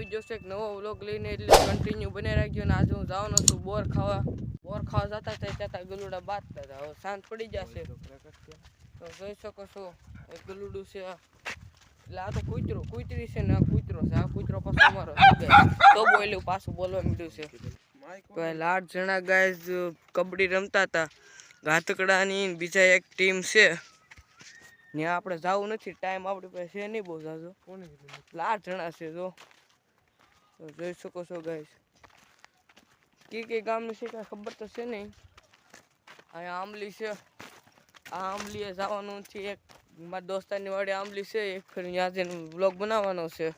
આવી છે એક નવો વ્લોગ લઈને એટલે કન્ટિન્યુ બને રાખજો અને આજે હું જવાનો છું બોર ખાવા. બોર ખાવા જતા હતા ત્યાં ગલુડા બાદ હતા. હવે શાંત પડી જશે. તો જોઈ શકો છો, એ ગલુડું છે. એટલે આ તો કૂતરો, કૂતરી છે ને આ કૂતરો છે. આ કૂતરો પાછો અમારો. તો બોલ્યું, પાછું બોલવા મીઠું છે. પહેલા આઠ જણા ગાય કબડ્ડી રમતા હતા. ઘાતકડાની બીજા એક ટીમ છે. ને આપણે જવું નથી. ટાઈમ આપણી પાસે છે નહીં બહુ જાજો. લાડ જણા છે જો. તો જોઈ શકો છો ગાઈશ કે કે ગામનું છે કાંઈ ખબર તો છે નહીં. અહીંયા આંબલી છે. આ આંબલીએ જવાનું છે એક. મારા દોસ્તારની વાડી આંબલી છે. એક ફેર ત્યાં જઈને બ્લોગ બનાવવાનો છે.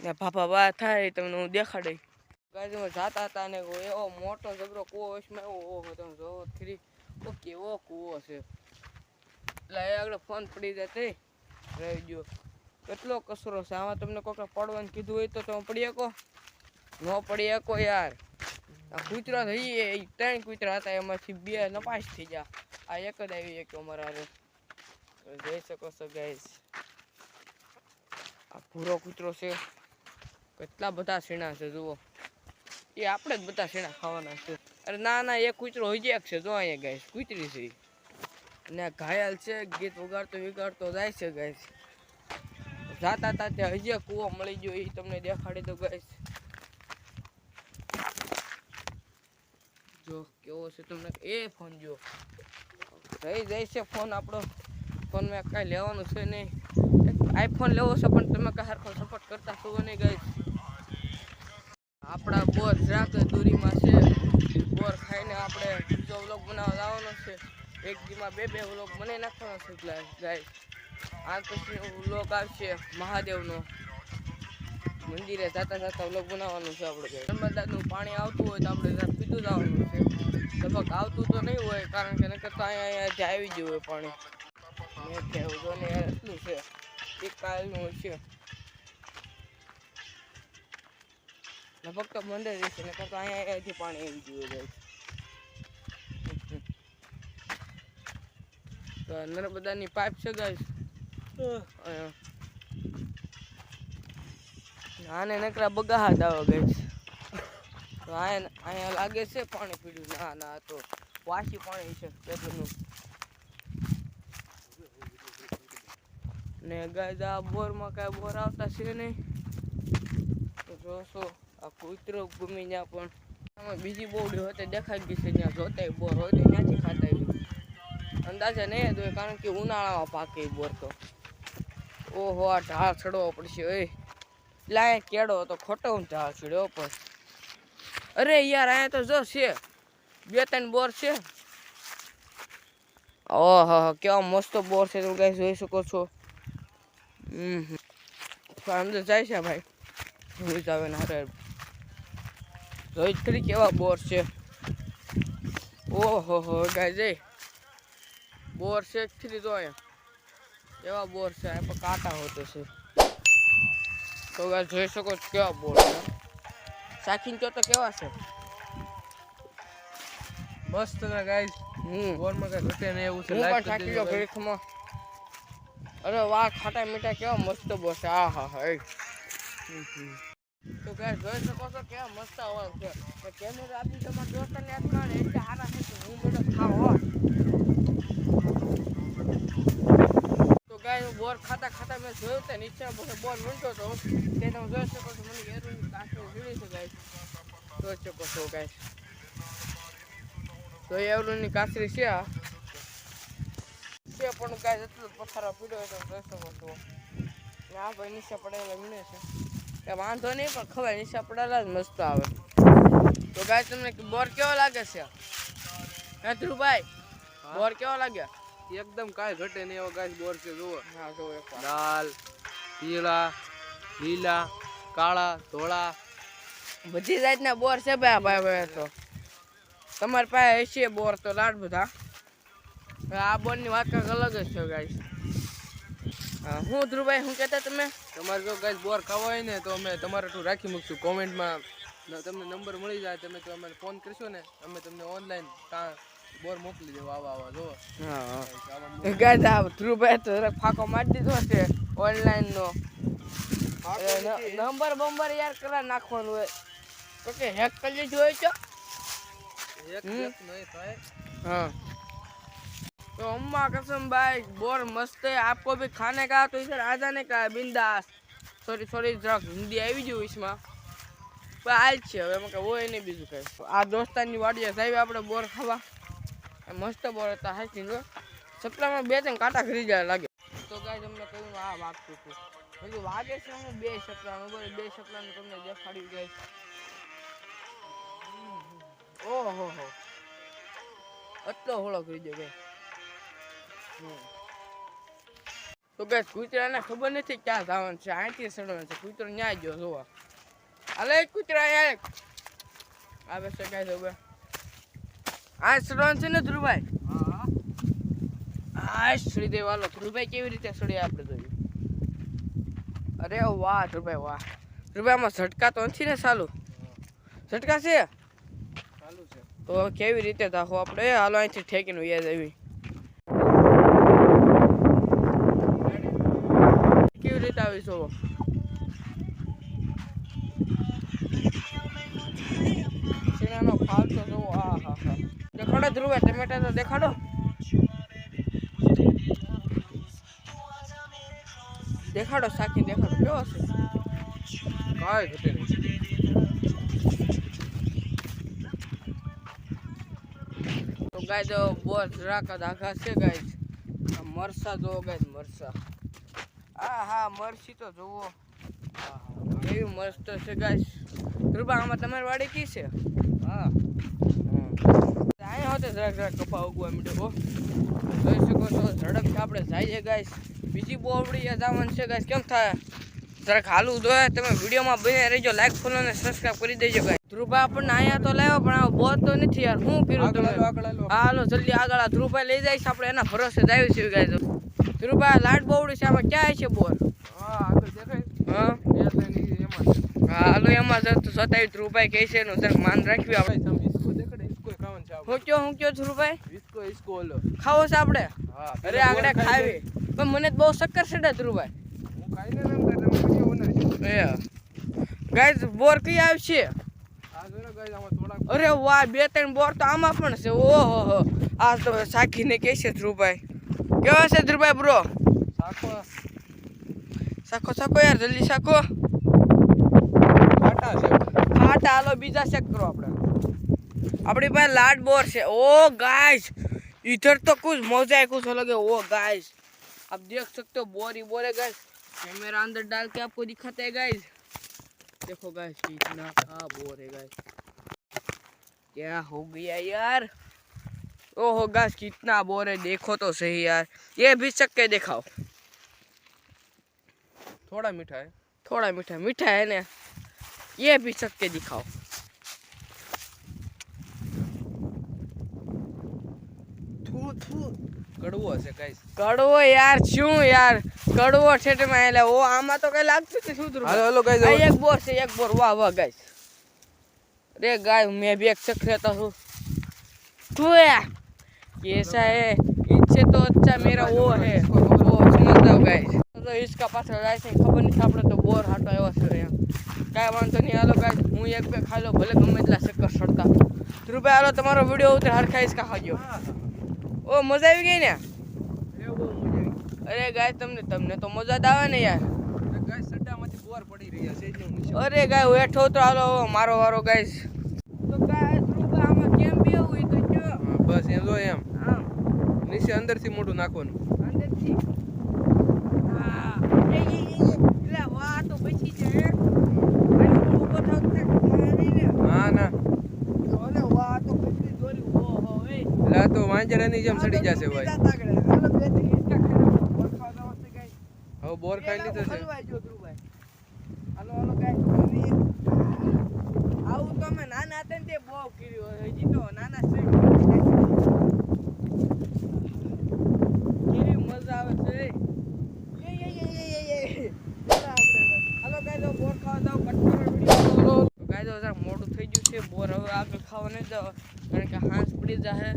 ને ભાપા બા થાય તમને હું દેખાડી. ગાડીમાં જાતા હતા ને એવો મોટો ઝગડો કૂવો વચમાં એવો, ઓહો, તમે જોવો થ્રી ઓ કેવો કૂવો છે. એટલે એ આગળ ફોન પડી જાય તે. રહી ગયો. કેટલો કચરો છે? આમાં તમને કોઈક પડવાનું કીધું હોય તો તમે પડી શકો. ન પડી શકો યાર. આ કૂતરા થઈ ત્રણ કૂતરા હતા, એમાંથી બે નપાસ થઈ ગયા. આ એક જ આવી એક અમારા જઈ શકો છો ગાઈસ આ પૂરો કૂતરો છે. કેટલા બધા સીણા છે, જુઓ. એ આપણે જ બધા સીણા ખાવાના છે. અરે ના ના, એ કૂતરો હજી એક છે. જો અહીંયા ગાઈસ કૂતરી છે. આ ઘાયલ છે, ગીત વગાડતો વિગાડતો જાય છે ગાઈસ જાતા તા ત્યાં હજી કૂવો મળી ગયો એ તમને દેખાડી દો ગાઈસ જો કેવો છે તમને એ ફોન જો. રહી જાય છે ફોન આપણો. ફોન મેં કાંઈ લેવાનું છે નહીં. આઈફોન લેવો છે પણ તમે કાંઈ હરખો સપોર્ટ કરતા છો નહીં ગાઈસ આપણા બોર જરાક દૂરીમાં છે. બોર ખાઈને આપણે બીજો વ્લોગ બનાવવા લાવવાનો છે. એક દીમાં બે બે વ્લોગ બનાવી નાખવાનો છે ગાય આ પછી વ્લોગ આવશે મહાદેવનો. મંદિરે જાતા જાતા વ્લોગ બનાવવાનું છે આપણે નર્મદાનું પાણી આવતું હોય તો આપણે પીધું જવાનું છે. લગભગ આવતું તો નહીં હોય, કારણ કે નકર તો અહીંયા અહીંયાથી આવી ગયું હોય પાણી. મેં કહેવું તો ને એટલું છે. એક કાલનું છે લગભગ તો મંદિર રહેશે, નકર તો અહીંયા અહીંયાથી પાણી આવી ગયું હોય તો નર્મદાની પાઇપ છે, ગાઈસ. આને નકરા બગાહા દાવા ગાઈસ તો અહીંયા લાગે છે પાણી પીડ્યું. ના ના તો વાસી પાણી છે પેપરનું ને ગાય આ બોરમાં કાંઈ બોર આવતા છે નહીં. જોશો, આ કૂતરો ગમી ત્યાં પણ. બીજી બોવડી હોય દેખાઈ ગઈ છે ત્યાં જોતાય બોર હોય ત્યાંથી ખાતા અંદાજે નહીં તો કારણ કે ઉનાળામાં પાકે બોર તો. ઓહો, આ ઢાળ ચડવો પડશે, ઓય. લાય કેડો તો ખોટો હું ઢાળ ચડ્યો પણ. અરે યાર, અહીંયા તો જો છે, બે ત્રણ બોર છે. ઓહો, કેવા મસ્ત બોર છે, તમે કઈ જોઈ શકો છો. હમ. અંદર જાય છે ભાઈ. ભૂલી આવે ને જોઈ જ ખરી કેવા બોર છે. ઓહો, હો, ગાય જઈ. બોર છે જ ખરી જો અહીંયા. કેવા બોર છે? આ પણ કાંટા હોતો છે. તો ગાય જોઈ શકો છો કેવા બોર છે. સાખીન તો કેવા છે? મસ્ત ના ગાઈસ. હમ. બોરમાં કઈ ઘટે ને એવું છે લાઈક કરી દેજો guys. અરે વાહ ખાટા મીઠા કેવા મસ્ત બોર છે. આ હા હા તો ગાય જોઈ શકો છો કેવા મસ્ત અવાજ છે. કેમેરા આપી તમારા દોસ્તને હાથમાં એટલે હારા છે હું બધો ખાવ હો તો ગાય હું બોર ખાતા ખાતા મેં જોયું તે નીચે બધો બોર વીણતો હતો તે તમે જોઈ શકો છો મને એરું કાંઠો ઝીણી છે ગાય જોઈ શકો છો ગાય તો એવડુંની કાચરી છે આ. છે પણ ગાય એટલો પથારો પીડ્યો હોય તો જોઈ શકો છો. ને આ ભાઈ નીચે પડેલા વીણે છે. કે વાંધો નહીં પણ ખબર નીચે પડેલા જ મસ્ત આવે. તો ગાય તમને બોર કેવો લાગે છે? હે? ધ્રુવભાઈ બોર કેવો લાગ્યા એકદમ કાંઈ ઘટે નહીં એવો ગાય બોર છે જુઓ. હા જો એકવાર લાલ પીળા લીલા કાળા ધોળા. બધી જાતના બોર છે ભાઈ ભાઈ ભાઈ તો. તમારી પાસે હશે બોર તો લાડ બધા. હવે આ બોરની વાત કંઈક અલગ જ છે ગાય હા હું ધ્રુવભાઈ શું કહેતા તમે? તમારે જો ગાય બોર ખાવા હોય ને તો અમે તમારે તું રાખી મૂકશું. કોમેન્ટમાં તમને નંબર મળી જાય તમે તો અમે ફોન કરશો ને અમે તમને ઓનલાઈન બોર મોકલી દેવા આવા આવા જો હા ગાઈસ આ ધ્રુવભાઈ તો જરાક ફાંકો મારી દીધો છે ઓનલાઈનનો નંબર બંબર યાર કરા નાખવાનું હોય તો કે હેક કરી જોઈ છો એક હમ. એક નહીં થાય हाँ तो अम्मा कसम भाई बोर मस्त है आपको भी खाने का तो इधर आ जाने का है बिंदास सॉरी सॉरी જરાક હિન્દી આવી ગયું ઈસમાં પણ હાલ છે હવે એમાં કઈ હોય નહીં બીજું કઈ આ દોસ્તારની વાડીએ સાહેબ આપણે બોર ખાવા આ મસ્ત બોલ હતા હાચી જો સપનામાં બે ત્રણ કાંટા ખરી જાય લાગે. તો ગાય તમને કહ્યું આ વાગતું હતું. હજુ વાગે છે હું બે સપનાનું બોલે બે નું તમને દેખાડ્યું ગઈ ઓહો હો. આટલો હોળો કરી દો ભાઈ તો કે કૂતરાને ખબર નથી ક્યાં જવાનું છે અહીંથી સડવાનું છે. કૂતરો ન્યાય ગયો જોવા. અલે કૂતરા યાર આવે છે કાંઈ તો આ સડવાનું છે ને ધ્રુવભાઈ? હા. આ શ્રીદેવ વાલો ધ્રુવભાઈ કેવી રીતે સડ્યા આપણે જોયું? અરે વાહ ધ્રુવભાઈ વાહ. ધ્રુવભાઈ આમાં ઝટકા તો નથી ને સાલું ઝટકા છે? ચાલુ છે. તો કેવી રીતે દાખો આપણે? હાલો અહીંથી ઠેકીને યાદ આવી. કેવી રીતે આવીશું શીણાનો ફાલતો જોવો. આ હા હા. દેખાડો ધ્રુવે, ટમેટા તો દેખાડો. દેખાડો સાખી, દેખાડો. કેવો છે? કાંઈ ઘટે તો ગાય જો બહુ જરાક આઘા છે ગાય. મરસા જોવો ગાય, મરસા. હા હા, મરસી તો જોવો કેવી મસ્ત છે ગાય. ધ્રુવા, આમાં તમારી વાડી કી છે? હા. હોતે જરાક જરાક કપા ઉગવા મીડો જોઈ શકો છો ઝડપથી આપણે જઈએ ગાઈસ બીજી બોવડી જવાનું છે ગાઈસ કેમ થાય? જરાક હાલું દોય તમે વિડીયોમાં બને રહેજો લાઈક ફોલો અને સબસ્ક્રાઇબ કરી દેજો ગાય ધ્રુવા આપણને અહીંયા તો લાવ્યો પણ આ બોર તો નથી યાર. શું કર્યું તમે હાલો, જલ્દી આગળ આ ધ્રુવભાઈ લઈ જાય છે આપણે એના ભરોસે જ આવ્યું છે ગાઈસ ધ્રુવભાઈ લાડ બોવડી છે આપણે ક્યાં છે બોર? હા હાલો એમાં સતાવી ધ્રુવભાઈ કહે છે એનું જરાક માન રાખ્યું આપણે ભાઈ તમે ઈસકો દેખાડે ઈસકો ખાવાનું છે આપણે. હું કયો હું કયો ધ્રુવભાઈ? વિસ્કો ઈસકો ઓલો. ખાવો છે આપણે? હા અરે આગળ ખાવી. પણ મને તો બહુ શક્કર છે ધ્રુવભાઈ. હું ખાઈ ને એમ થાય પછી વીડિયો બનાવજો. એ. ગાઈઝ બોર કઈ આવશે? અરે વાહ બે ત્રણ બોર તો આમાં પણ છે. ઓહો હો આ તો સાખીને કે છે ધ્રુવભાઈ. કેવા છે ધ્રુવભાઈ બ્રો? સાખો. સાખો સાખો યાર જલ્દી સાખો. ફાટા છે. ફાટા હાલો બીજા ચેક કરો આપણે. अपने पास लाट बोर से ओ गाइस इधर तो कुछ मज़ा है कुछ अलग है ओ गाइस आप देख सकते हो बोर ही बोर है गाइस कैमरा अंदर डाल के आपको दिखाते है गाइस देखो गाइस इतना का बोर है गाइस क्या हो गया यार ओहो गाइस कितना बोर है देखो तो सही यार ये भी चक के दिखाओ थोड़ा मीठा है थोड़ा मीठा मीठा है ना ये भी चक के दिखाओ કડવો છે કઈ કડવો યાર શું યાર? કડવો છે માં એટલે ઓ આમાં તો કઈ લાગતું નથી શું હાલો હાલો ગાઈસ એક બોર છે એક બોર. વાહ વાહ ગાઈસ. રે ગાય મે બી એક ચક તો હું તુએ કેસા હે ઈચ્છે તો અચ્છા મેરા ઓ હે. ઓ સમજતા ગાઈસ. તો ઈસકા પાછળ જાય છે ખબર નહીં આપણે તો બોર હાટો આવ્યો છે એમ. કાંઈ વાંધો નહીં હાલો ગાઈસ હું એક બે ખાલો ભલે ગમે એટલા ચક્કર સડતા ધ્રુભાઈ હાલો તમારો વીડિયો ઉતરે હરખા ઈસકા ખાજો. ઓ મજા આવી ગઈ ને? અરે ગાય તમને તમને તો મજા જ આવે ને યાર. ગાઈસ સટ્ટામાંથી બોર પડી રહ્યા છે હું નીચે અરે ગાય બેઠો તો હાલો મારો વારો ગાય તો ગાય આમાં કેમ બેવું તો બસ એમ જો એમ. નીચે અંદરથી મોટું નાખવાનું. અંદરથી હા એ એ એ લે વાહ તો બચી જાય અને હું ઊભો થાવ તો મારી લે હા ના ઓલે વાહ તો કેટલી દોરી ઓ હો એ એટલે આ તો વાંજરાની જેમ સડી જશે ભાઈ હવે બોર ખાઈ લીધો છે. આવું તમે નાના હતા ને તે બહુ કર્યું. હજી તો નાના છે કેવી મજા આવે છે એ, એ, એ, એ, એ, એ. ચાલો આપણે હવે. હાલો ગાય તો બોર ખાવા જાવ કટકરો વીડિયો ગાય તો જરાક મોડું થઈ ગયું છે બોર હવે આગળ ખાવા નહીં જાવ કારણ કે હાંસ પડી જશે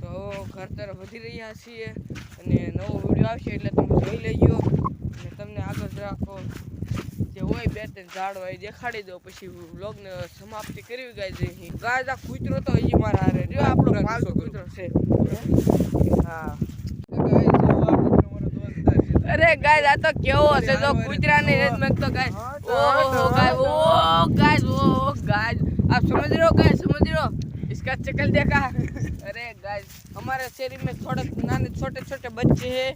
તો ઘર વધી રહ્યા છીએ અને નવો વીડિયો આવશે એટલે તમે જોઈ લેજો. અને તમને આગળ રાખો. જે હોય બે ત્રણ ઝાડ હોય દેખાડી દો. પછી વ્લોગને સમાપ્તિ કરવી ગાય જઈ ગાય આ કૂતરો તો હજી મારા હારે જો આપણો પાલતો કૂતરો છે. હા. અરે ગાય આ તો કેવો છે. જો કૂતરાની રેત મેં તો ગાય ઓ ગાય ઓ ગાય ઓ ગાય આપ સમજ રહ્યો ગાય સમજ રહ્યો रहे हो इसका चकल देखा अरे गाइस हमारे शरीर में थोड़े नाने छोटे छोटे बच्चे हैं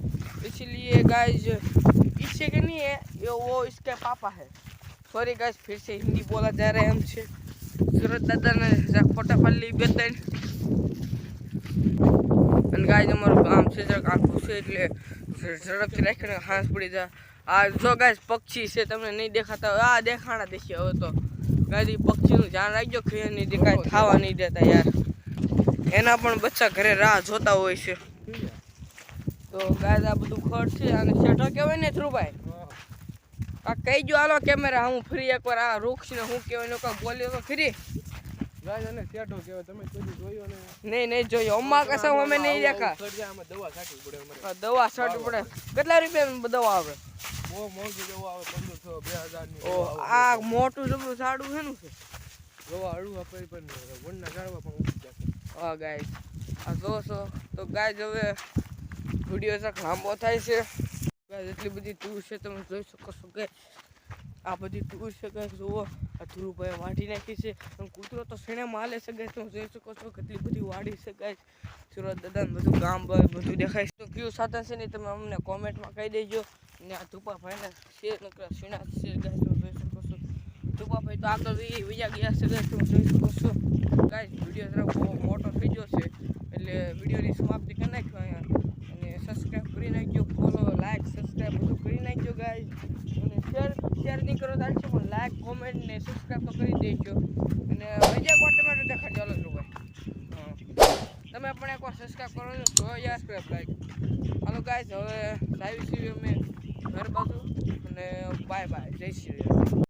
इसीलिए गाइस इससे के नहीं है ये वो इसके पापा है सॉरी गाइस फिर से हिंदी बोला जा रहा है हमसे सूरत दादा ने જરાક ફોટા પાડી લી બે ત્રણ અને ગાય અમારું કામ છે જરાક આખું છે એટલે ઝડપથી રાખીને હાંસ પડી જાય આ જો ગાય પક્ષી છે તમને નહીં દેખાતા હોય. આ દેખાણા દેખી હવે તો ગાય પક્ષીનું ધ્યાન રાખજો ખીર નહીં કાંઈ ખાવા નહીં દેતા યાર. એના પણ બચ્ચા ઘરે રાહ જોતા હોય છે. તો ગાય આ બધું ખડ છે અને શેઠો કહેવાય ને ધ્રુવભાઈ? આ કહી જો આલો કેમેરા હું ફરી એકવાર આ વૃક્ષને હું કહેવાય ને કાંઈ બોલ્યો તો ખરી. ગાય અને શેઠો કહેવાય તમે જોયો ને? નહીં નહીં જોયો. અમા કસમ અમે નહીં દેખા. દવા છાંટવી પડે દવા છાંટવી પડે. કેટલા રૂપિયા દવા આવે? બહુ મોંઘી દવા આવે પંદરસો બે હજાર આ મોટું જબરું ઝાડું છે નું દવા હળવું આપે પણ વનના ઝાડવા પણ ઉગી જશે. હા ગાય આ જોશો તો ગાય હવે વીડિયો જરાક લાંબો થાય છે. ગાય એટલી બધી ટૂર છે તમે જોઈ શકો છો કે આ બધી ટૂર છે ગાય જુઓ. આ ધ્રુવભાઈ વાટી નાખી છે. અને કૂતરો તો શેણે માલે છે ગાય તમે જોઈ શકો છો કેટલી બધી વાડી છે ગાય સુરત દાદા બધું ગામ બધું દેખાય છે. તો કયું સાધન છે ને તમે અમને કોમેન્ટમાં કહી દેજો. ને આ ધુપાભાઈને શેર નકરા શેણા શેર ગાય તમે જોઈ શકો છો. ધુપાભાઈ તો આગળ બીજા ગયા છે, ગાય તમે જોઈ શકો છો. ગાય વીડિયો જરાક બહુ મોટો થઈ ગયો છે, એટલે વિડીયોની સમાપ્તિ કરી નાખ્યો અહીંયા. અને સબસ્ક્રાઈબ કરી નાખજો ફોલો લાઈક સબસ્ક્રાઈબ બધું કરી નાખજો ગાય. અને શેર શેર નહીં કરો તો ચાલશે પણ લાઈક કોમેન્ટ ને સબસ્ક્રાઈબ તો કરી દેજો.